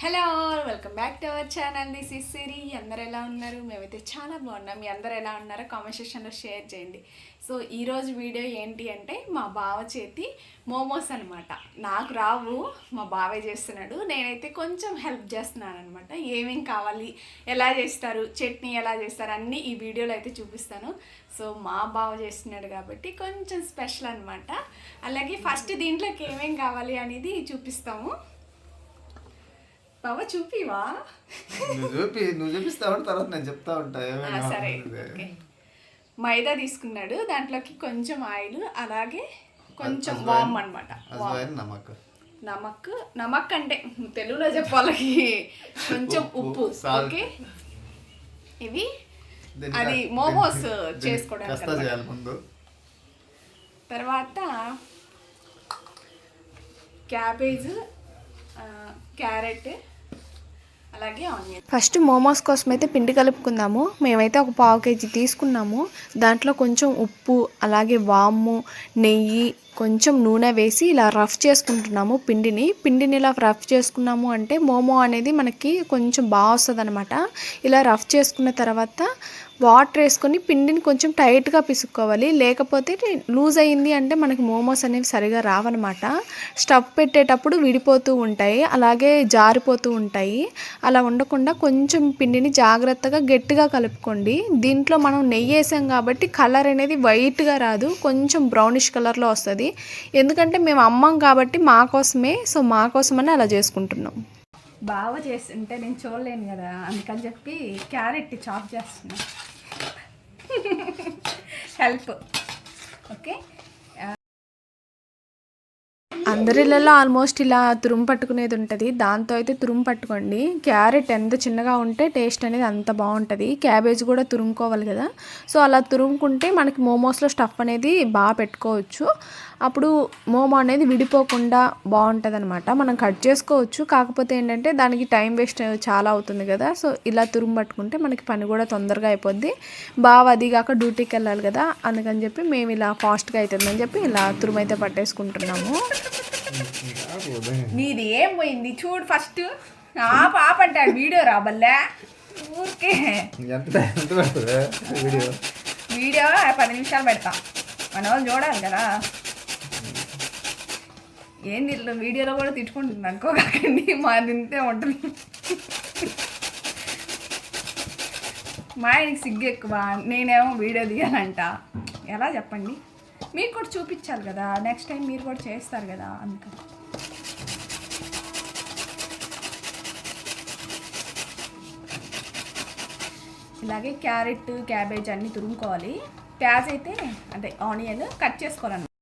Hello welcome back to our channel. This is Siri అందరు ఎలా ఉన్నారు? మేమైతే చాలా బాగున్నాం. మీ అందరు ఎలా ఉన్నారో కామెంట్ సెక్షన్లో షేర్ చేయండి. సో ఈరోజు వీడియో ఏంటి అంటే మా బావ చేతి మోమోస్ అనమాట నాకు రావు మా బావే చేస్తున్నాడు. నేనైతే కొంచెం హెల్ప్ చేస్తున్నాను అనమాట ఏమేం కావాలి? ఎలా చేస్తారు? చట్నీ ఎలా చేస్తారు? అన్నీ ఈ వీడియోలో అయితే చూపిస్తాను. సో మా బావ చేస్తున్నాడు కాబట్టి కొంచెం స్పెషల్ అనమాట అలాగే ఫస్ట్ దీంట్లోకి ఏమేం కావాలి అనేది చూపిస్తాము. బావ చూపివా? నువ్వు చూపి నువ్వు చూపిస్తా ఉంటా తర్వాత నేను చెప్తా ఉంటా సరే. ఓకే. మైదా తీసుకున్నాడు దాంట్లోకి కొంచెం ఆయిల్ అలాగే కొంచెం. వామ్ అనమాట నమక్. నమక్ నమక్ అంటే తెలుగులో చెప్పాలి. కొంచెం ఉప్పు. ఓకే. ఇవి అది మోమోస్ చేసుకోవడానికి తర్వాత క్యాబేజ్ క్యారెట్ అలాగే ఆనియన్. ఫస్ట్ మోమోస్ కోసం అయితే పిండి కలుపుకుందాము. మేమైతే ఒక పావు కేజీ తీసుకున్నాము. దాంట్లో కొంచెం ఉప్పు అలాగే వాము నెయ్యి కొంచెం నూనె వేసి ఇలా రఫ్ చేసుకుంటున్నాము పిండిని. పిండిని ఇలా రఫ్ చేసుకున్నాము అంటే మోమో అనేది మనకి కొంచెం బాగా వస్తుంది ఇలా రఫ్ చేసుకున్న తర్వాత వాటర్ వేసుకొని పిండిని కొంచెం టైట్గా పిసుక్కోవాలి. లేకపోతే లూజ్ అయ్యింది అంటే మనకి మోమోస్ అనేవి సరిగా రావన్నమాట. స్టవ్ పెట్టేటప్పుడు విడిపోతూ ఉంటాయి. అలాగే జారిపోతూ ఉంటాయి. అలా ఉండకుండా కొంచెం పిండిని జాగ్రత్తగా గట్టిగా కలుపుకోండి. దీంట్లో మనం నెయ్యి వేసాం కాబట్టి కలర్ అనేది వైట్గా రాదు. కొంచెం బ్రౌనిష్ కలర్లో వస్తుంది. ఎందుకంటే మేము అమ్మం కాబట్టి మా కోసమే సో మా కోసమని అలా చేసుకుంటున్నాం. బాగా చేస్తుంటే నేను చూడలేను కదా అందుకని చెప్పి క్యారెట్ చాప్ చేస్తున్నా. హెల్ప్ ఓకే అందరిళ్ళలో ఆల్మోస్ట్ ఇలా తురుము పట్టుకునేది ఉంటుంది. దాంతో అయితే తురుము పట్టుకోండి. క్యారెట్ ఎంత చిన్నగా ఉంటే టేస్ట్ అనేది అంత బాగుంటుంది. క్యాబేజ్ కూడా తురుముకోవాలి కదా. సో అలా తురుముకుంటే మనకి మోమోస్లో స్టఫ్ అనేది బాగా పెట్టుకోవచ్చు. అప్పుడు మోమో అనేది విడిపోకుండా బాగుంటుంది అనమాట మనం కట్ చేసుకోవచ్చు. కాకపోతే ఏంటంటే దానికి టైం వేస్ట్ చాలా అవుతుంది కదా. సో ఇలా తురుము పట్టుకుంటే మనకి పని కూడా తొందరగా అయిపోద్ది. బాగా అది కాక డ్యూటీకి వెళ్ళాలి కదా. అందుకని చెప్పి మేము ఇలా ఫాస్ట్గా అవుతుందని చెప్పి ఇలా తురుము అయితే పట్టేసుకుంటున్నాము. నీది ఏం పోయింది చూడు ఫస్ట్. ఆ పాప అంటాడు వీడియో రాబల్లే ఊరికే. ఎంత ఎంత పడుతుంది? వీడియో? వీడియో పది నిమిషాలు పెడతా. మన వాళ్ళు చూడాలి కదా. ఏంది ఇట్లా వీడియోలో కూడా తిట్టుకుంటుంది అనుకోకండి మా తింటే ఉంటుంది మా ఆయనకి సిగ్గు ఎక్కువ. నేనేమో వీడియో తీయాలంట. ఎలా చెప్పండి? మీకు కూడా చూపించాలి కదా. నెక్స్ట్ టైం మీరు కూడా చేస్తారు కదా అందుకని. ఇలాగే క్యారెట్ క్యాబేజ్ అన్నీ తురుముకోవాలి. ప్యాజ్ అయితే అంటే ఆనియన్ కట్ చేసుకోవాలన్నమాట.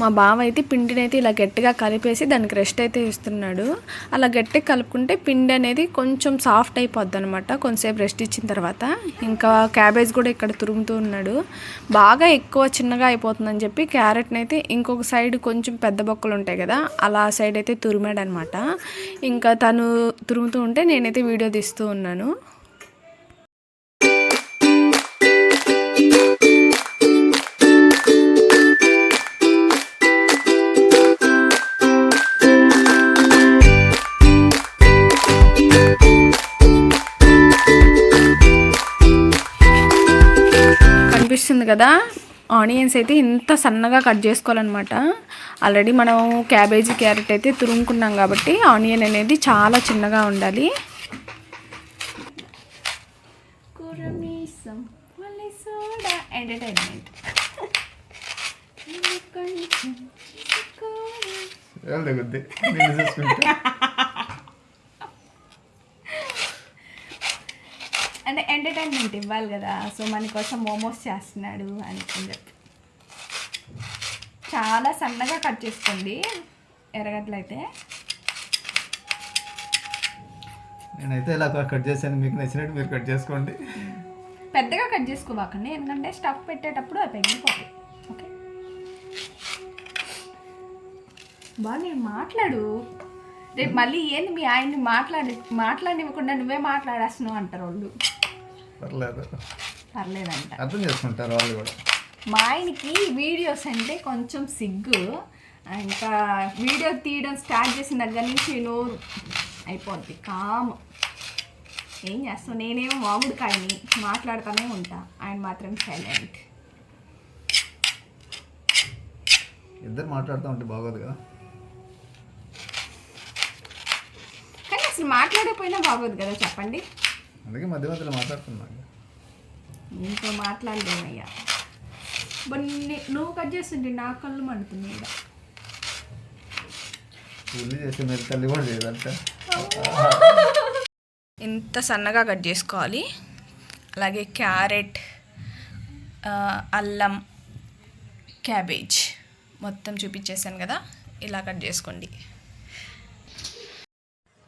మా బావ అయితే పిండిని అయితే ఇలా గట్టిగా కలిపేసి దానికి రెస్ట్ అయితే ఇస్తున్నాడు. అలా గట్టిగా కలుపుకుంటే పిండి అనేది కొంచెం సాఫ్ట్ అయిపోద్ది అనమాట కొంతసేపు రెస్ట్ ఇచ్చిన తర్వాత. ఇంకా క్యాబేజ్ కూడా ఇక్కడ తురుముతూ ఉన్నాడు. బాగా ఎక్కువ చిన్నగా అయిపోతుందని చెప్పి క్యారెట్ని అయితే ఇంకొక సైడ్ కొంచెం పెద్ద బొక్కలు ఉంటాయి కదా అలా సైడ్ అయితే తురిమాడనమాట ఇంకా తను తురుముతూ ఉంటే నేనైతే వీడియో తీస్తూ ఉన్నాను. కనిపిస్తుంది కదా. ఆనియన్స్ అయితే ఇంత సన్నగా కట్ చేసుకోవాలన్నమాట. ఆల్రెడీ మనం క్యాబేజీ క్యారెట్ అయితే తురుముకున్నాం కాబట్టి ఆనియన్ అనేది చాలా చిన్నగా ఉండాలి. ఎంటర్టైన్మెంట్. అంటే ఎంటర్టైన్మెంట్ ఇవ్వాలి కదా. సో మన కోసం మోమోస్ చేస్తున్నాడు అని చెప్పి. చాలా సన్నగా కట్ చేసుకోండి. ఎర్రగడ్డలు అయితే నేనైతే ఇలా కట్ చేశాను. మీకు నచ్చినట్టు మీరు కట్ చేసుకోండి. పెద్దగా కట్ చేసుకోవాకండి. ఎందుకంటే స్టఫ్ పెట్టేటప్పుడు అది పెరిగిపోతుంది. ఓకే? బా నేను మాట్లాడు. రేపు మళ్ళీ ఏంది మీ ఆయన్ని మాట్లాడి మాట్లాడివ్వకుండా నువ్వే మాట్లాడేస్తున్నావు అంటారు వాళ్ళు. పర్లేదు. పర్లేదంట. అర్థం చేసుకుంటారు వాళ్ళు కూడా. మా ఆయనకి వీడియోస్ అంటే కొంచెం సిగ్గు. ఇంకా వీడియో తీయడం స్టార్ట్ చేసిన దగ్గర నుంచి నోరు అయిపోద్ది. కామ్. ఏం చేస్తాం నేనేమో మామిడికాయని మాట్లాడుతూనే ఉంటా. ఆయన మాత్రం సైలెంట్ ఇద్దరు మాట్లాడుతూ ఉంటే బాగోదు కదా కానీ అసలు మాట్లాడకపోయినా బాగోదు కదా చెప్పండి. అందుకే మధ్య మధ్యలో మాట్లాడుతున్నాను ఇంకో మాట్లాడలేమయ్యా బన్నీ నువ్వు కట్ చేస్తుంటే నా కళ్ళు మండుతున్నాయి ఈడ. ఉల్లి చేసి మీరు తల్లి కూడా చేయదంట ఇంత సన్నగా కట్ చేసుకోవాలి. అలాగే క్యారెట్ అల్లం క్యాబేజ్ మొత్తం చూపించేసాను కదా. ఇలా కట్ చేసుకోండి.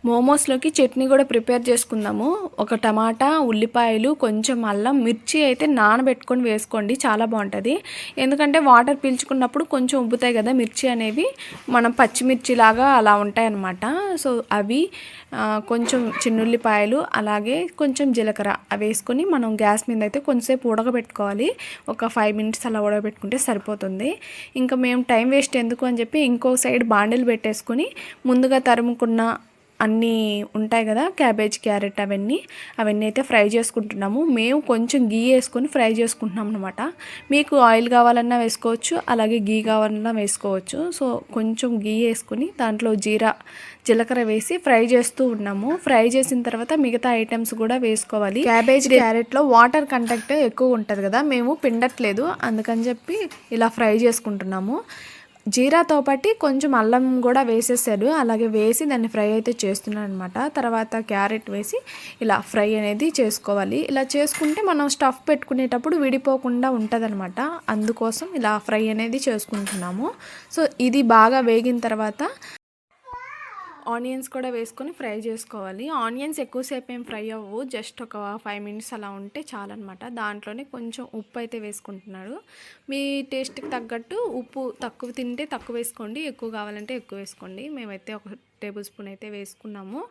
మోమోస్లోకి చట్నీ కూడా ప్రిపేర్ చేసుకుందాము. ఒక టమాటా ఉల్లిపాయలు కొంచెం అల్లం మిర్చి అయితే నానబెట్టుకొని వేసుకోండి. చాలా బాగుంటుంది. ఎందుకంటే వాటర్ పీల్చుకున్నప్పుడు కొంచెం ఉబ్బుతాయి కదా మిర్చి అనేవి. మనం పచ్చిమిర్చి లాగా అలా ఉంటాయి అన్నమాట సో అవి కొంచెం చిన్నుల్లిపాయలు అలాగే కొంచెం జీలకర్ర అవి వేసుకొని మనం గ్యాస్ మీద అయితే కొంచెంసేపు ఉడకబెట్టుకోవాలి. ఒక ఫైవ్ మినిట్స్ అలా ఉడకబెట్టుకుంటే సరిపోతుంది. ఇంకా మేము టైం వేస్ట్ ఎందుకు అని చెప్పి ఇంకో సైడ్ బాండిల్ పెట్టేసుకొని ముందుగా తరుముకున్న అన్నీ ఉంటాయి కదా క్యాబేజ్ క్యారెట్ అవన్నీ. అవన్నీ అయితే ఫ్రై చేసుకుంటున్నాము. మేము కొంచెం గీ వేసుకొని ఫ్రై చేసుకుంటున్నాం అనమాట మీకు ఆయిల్ కావాలన్నా వేసుకోవచ్చు అలాగే గీ కావాలన్నా వేసుకోవచ్చు. సో కొంచెం గీ వేసుకొని దాంట్లో జీరా జీలకర్ర వేసి ఫ్రై చేస్తూ ఉన్నాము. ఫ్రై చేసిన తర్వాత మిగతా ఐటమ్స్ కూడా వేసుకోవాలి. క్యాబేజ్ క్యారెట్లో వాటర్ కంటెంట్ ఎక్కువ ఉంటుంది కదా మేము పిండట్లేదు. అందుకని చెప్పి ఇలా ఫ్రై చేసుకుంటున్నాము. జీరాతో పాటు కొంచెం అల్లం కూడా వేసేసాడు. అలాగే వేసి దాన్ని ఫ్రై అయితే చేస్తున్నాను అనమాట తర్వాత క్యారెట్ వేసి ఇలా ఫ్రై అనేది చేసుకోవాలి. ఇలా చేసుకుంటే మనం స్టఫ్ పెట్టుకునేటప్పుడు విడిపోకుండా ఉంటుంది అందుకోసం ఇలా ఫ్రై అనేది చేసుకుంటున్నాము. సో ఇది బాగా వేగిన తర్వాత ఆనియన్స్ కూడా వేసుకొని ఫ్రై చేసుకోవాలి. ఆనియన్స్ ఎక్కువసేపు ఏం ఫ్రై అవ్వవు. జస్ట్ ఒక ఫైవ్ మినిట్స్ అలా ఉంటే చాలన్నమాట. దాంట్లోనే కొంచెం ఉప్పు అయితే వేసుకుంటున్నాడు. మీ టేస్ట్కి తగ్గట్టు ఉప్పు తక్కువ తింటే తక్కువ వేసుకోండి. ఎక్కువ కావాలంటే ఎక్కువ వేసుకోండి. మేమైతే ఒక టేబుల్ స్పూన్ అయితే వేసుకున్నాము.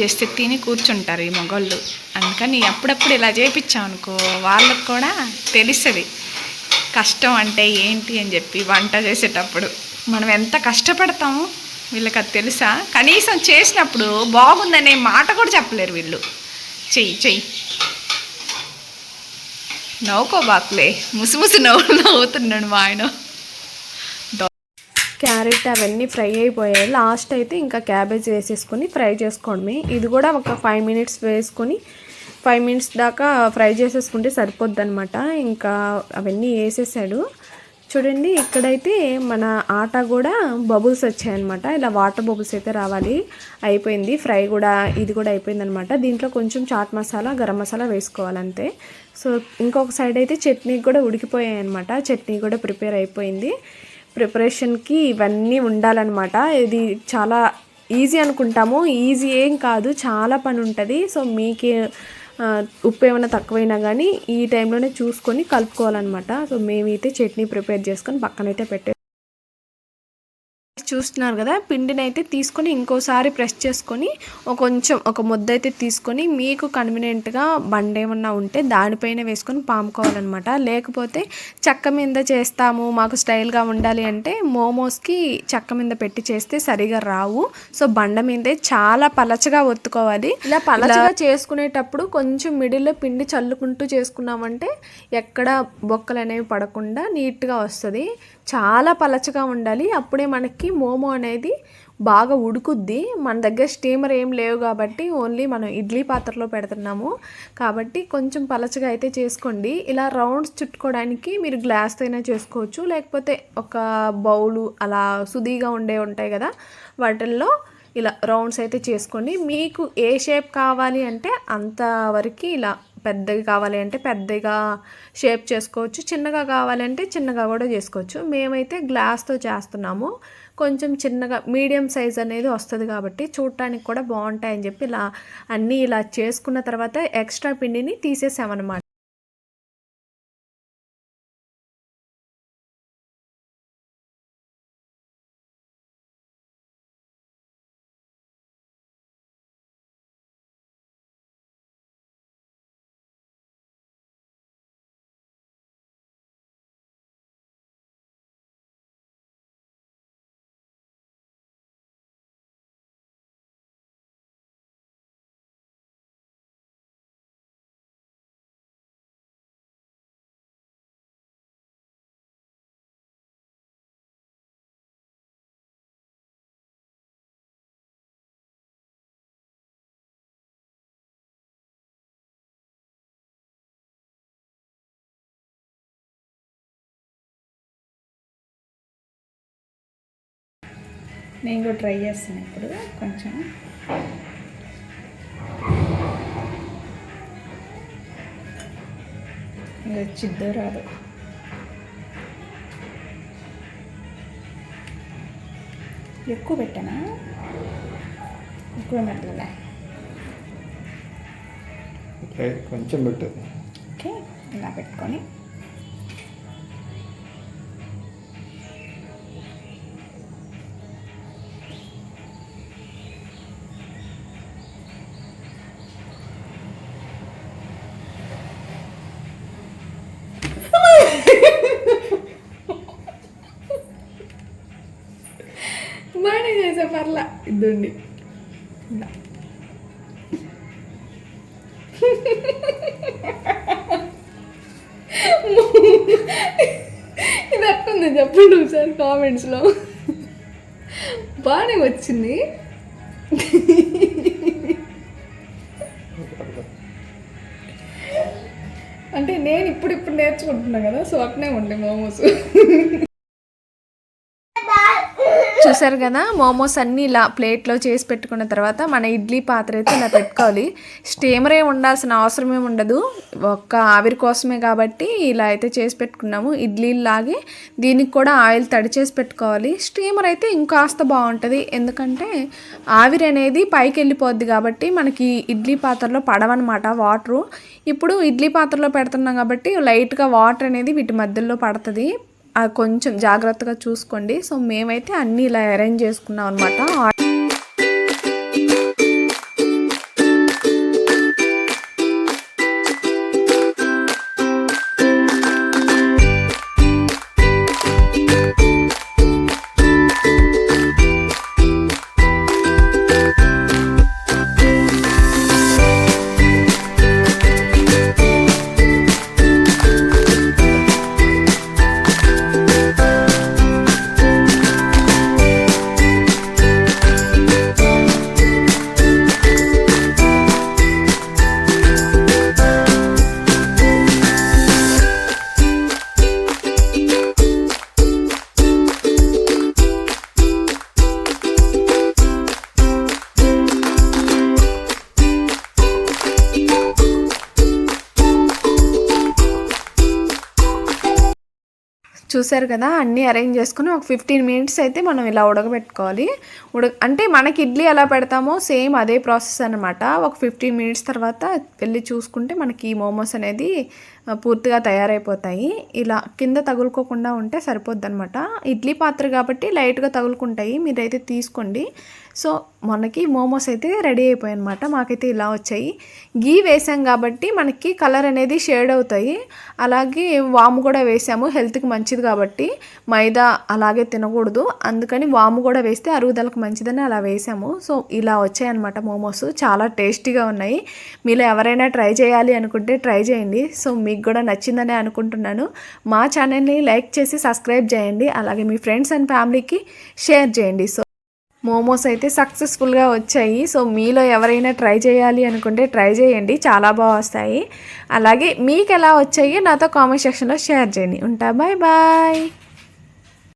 చేస్తే తిని కూర్చుంటారు ఈ మొగళ్ళు. అందుకని అప్పుడప్పుడు ఇలా చేయించాం అనుకో వాళ్ళకు కూడా తెలుస్తుంది. కష్టం అంటే ఏంటి అని చెప్పి వంట చేసేటప్పుడు మనం ఎంత కష్టపడతాము వీళ్ళకి అది తెలుసా? కనీసం చేసినప్పుడు బాగుందనే మాట కూడా చెప్పలేరు వీళ్ళు. చెయ్యి చెయ్యి. నవ్వుకోబాకులే ముసిముసి నవ్వు నవ్వుతున్నాడు మా ఆయన. క్యారెట్ అవన్నీ ఫ్రై అయిపోయాయి. లాస్ట్ అయితే ఇంకా క్యాబేజ్ వేసేసుకొని ఫ్రై చేసుకోవడమే ఇది కూడా ఒక ఫైవ్ మినిట్స్ వేసుకొని ఫైవ్ మినిట్స్ దాకా ఫ్రై చేసేసుకుంటే సరిపోద్ది అనమాట ఇంకా అవన్నీ వేసేసాడు. చూడండి ఇక్కడైతే మన ఆట కూడా బబుల్స్ వచ్చాయన్నమాట. ఇలా వాటర్ బబుల్స్ అయితే రావాలి. అయిపోయింది. ఫ్రై కూడా ఇది కూడా అయిపోయింది అనమాట దీంట్లో కొంచెం చాట్ మసాలా గరం మసాలా వేసుకోవాలంతే. సో ఇంకొక సైడ్ అయితే చట్నీ కూడా ఉడికిపోయాయి అనమాట చట్నీ కూడా ప్రిపేర్ అయిపోయింది. ప్రిపరేషన్కి ఇవన్నీ ఉండాలన్నమాట. ఇది చాలా ఈజీ అనుకుంటాము. ఈజీ ఏం కాదు. చాలా పని ఉంటుంది. సో మీకే ఉప్పు ఏమైనా తక్కువైనా కానీ ఈ టైంలోనే చూసుకొని కలుపుకోవాలన్నమాట. సో మేమైతే చట్నీ ప్రిపేర్ చేసుకొని పక్కనైతే పెట్టే చూస్తున్నారు కదా పిండిని అయితే తీసుకొని ఇంకోసారి ప్రెస్ చేసుకొని ఒక కొంచెం ఒక ముద్ద అయితే తీసుకొని మీకు కన్వీనియంట్గా బండ ఏమన్నా ఉంటే దానిపైన వేసుకొని పాముకోవాలన్నమాట. లేకపోతే చెక్క మీద చేస్తాము మాకు స్టైల్గా ఉండాలి అంటే మోమోస్కి చెక్క మీద పెట్టి చేస్తే సరిగా రావు. సో బండ మీదే చాలా పలచగా ఒత్తుకోవాలి. ఇలా పలచగా చేసుకునేటప్పుడు కొంచెం మిడిల్లో పిండి చల్లుకుంటూ చేసుకున్నామంటే ఎక్కడ బొక్కలు అనేవి పడకుండా నీట్గా వస్తుంది. చాలా పలచగా ఉండాలి. అప్పుడే మనకి మోమో అనేది బాగా ఉడుకుద్ది. మన దగ్గర స్టీమర్ ఏం లేవు కాబట్టి ఓన్లీ మనం ఇడ్లీ పాత్రలో పెడుతున్నాము. కాబట్టి కొంచెం పలచగా అయితే చేసుకోండి. ఇలా రౌండ్స్ చుట్టుకోవడానికి మీరు గ్లాస్తో అయినా చేసుకోవచ్చు. లేకపోతే ఒక బౌలు అలా సుదీగా ఉండే ఉంటాయి కదా వాటిల్లో ఇలా రౌండ్స్ అయితే చేసుకోండి. మీకు ఏ షేప్ కావాలి అంటే అంతవరకు ఇలా పెద్దగా కావాలి అంటే పెద్దగా షేప్ చేసుకోవచ్చు. చిన్నగా కావాలంటే చిన్నగా కూడా చేసుకోవచ్చు. మేమైతే గ్లాస్తో చేస్తున్నాము. కొంచెం చిన్నగా మీడియం సైజ్ అనేది వస్తుంది కాబట్టి చూడటానికి కూడా బాగుంటాయని చెప్పి ఇలా అన్నీ ఇలా చేసుకున్న తర్వాత ఎక్స్ట్రా పిండిని తీసేసామన్నమాట. నేను కూడా ట్రై చేస్తాను ఇప్పుడు కొంచెం. వచ్చిద్దో రాదు. ఎక్కువ పెట్టానా? ఎక్కువ పెట్టలే? కొంచెం పెట్టు. ఓకే ఇలా పెట్టుకొని. పర్లా ఇద్దండి ఇలా ఇది అట్టుంది చెప్పండి సార్ కామెంట్స్లో. బాగానే వచ్చింది. అంటే నేను ఇప్పుడు ఇప్పుడు నేర్చుకుంటున్నా కదా సో అట్నే ఉండే మోమోస్. చూసారు కదా మోమోస్ అన్నీ ఇలా ప్లేట్లో చేసి పెట్టుకున్న తర్వాత మన ఇడ్లీ పాత్ర అయితే ఇలా పెట్టుకోవాలి. స్టీమరే ఉండాల్సిన అవసరం ఉండదు. ఒక్క ఆవిరి కోసమే కాబట్టి ఇలా అయితే చేసి పెట్టుకున్నాము. ఇడ్లీ లాగే దీనికి కూడా ఆయిల్ తడి చేసి పెట్టుకోవాలి. స్టీమర్ అయితే ఇంకాస్త బాగుంటుంది. ఎందుకంటే ఆవిరి అనేది పైకి వెళ్ళిపోద్ది కాబట్టి మనకి ఇడ్లీ పాత్రలో పడవన్నమాట వాటరు. ఇప్పుడు ఇడ్లీ పాత్రలో పెడుతున్నాం కాబట్టి లైట్గా వాటర్ అనేది వీటి మధ్యలో పడుతుంది. కొంచెం జాగ్రత్తగా చూసుకోండి. సో మేమైతే అన్నీ ఇలా అరేంజ్ చేసుకున్నాం అనమాట చూసారు కదా అన్నీ అరేంజ్ చేసుకుని ఒక ఫిఫ్టీన్ మినిట్స్ అయితే మనం ఇలా ఉడకబెట్టుకోవాలి. ఉడక అంటే మనకి ఇడ్లీ ఎలా పెడతామో సేమ్ అదే ప్రాసెస్ అనమాట ఒక ఫిఫ్టీన్ మినిట్స్ తర్వాత వెళ్ళి చూసుకుంటే మనకి ఈ మోమోస్ అనేది పూర్తిగా తయారైపోతాయి. ఇలా కింద తగులుకోకుండా ఉంటే సరిపోద్ది అనమాట ఇడ్లీ పాత్ర కాబట్టి లైట్గా తగులుకుంటాయి. మీరైతే తీసుకోండి. సో మనకి మోమోస్ అయితే రెడీ అయిపోయాయి అనమాట మాకైతే ఇలా వచ్చాయి. గీ వేసాం కాబట్టి మనకి కలర్ అనేది షేడ్ అవుతాయి. అలాగే వాము కూడా వేసాము. హెల్త్కి మంచిది కాబట్టి మైదా అలాగే తినకూడదు. అందుకని వాము కూడా వేస్తే అరుగుదలకు మంచిదని అలా వేసాము. సో ఇలా వచ్చాయన్నమాట మోమోస్. చాలా టేస్టీగా ఉన్నాయి. మీలో ఎవరైనా ట్రై చేయాలి అనుకుంటే ట్రై చేయండి. సో మీకు కూడా నచ్చిందని అనుకుంటున్నాను. మా ఛానల్ని లైక్ చేసి సబ్స్క్రైబ్ చేయండి. అలాగే మీ ఫ్రెండ్స్ అండ్ ఫ్యామిలీకి షేర్ చేయండి. సో మోమోస్ అయితే సక్సెస్ఫుల్గా వచ్చాయి. సో మీలో ఎవరైనా ట్రై చేయాలి అనుకుంటే ట్రై చేయండి. చాలా బాగా వస్తాయి. అలాగే మీకు ఎలా వచ్చాయి నాతో కామెంట్ సెక్షన్లో షేర్ చేయండి. ఉంటా బాయ్ బాయ్.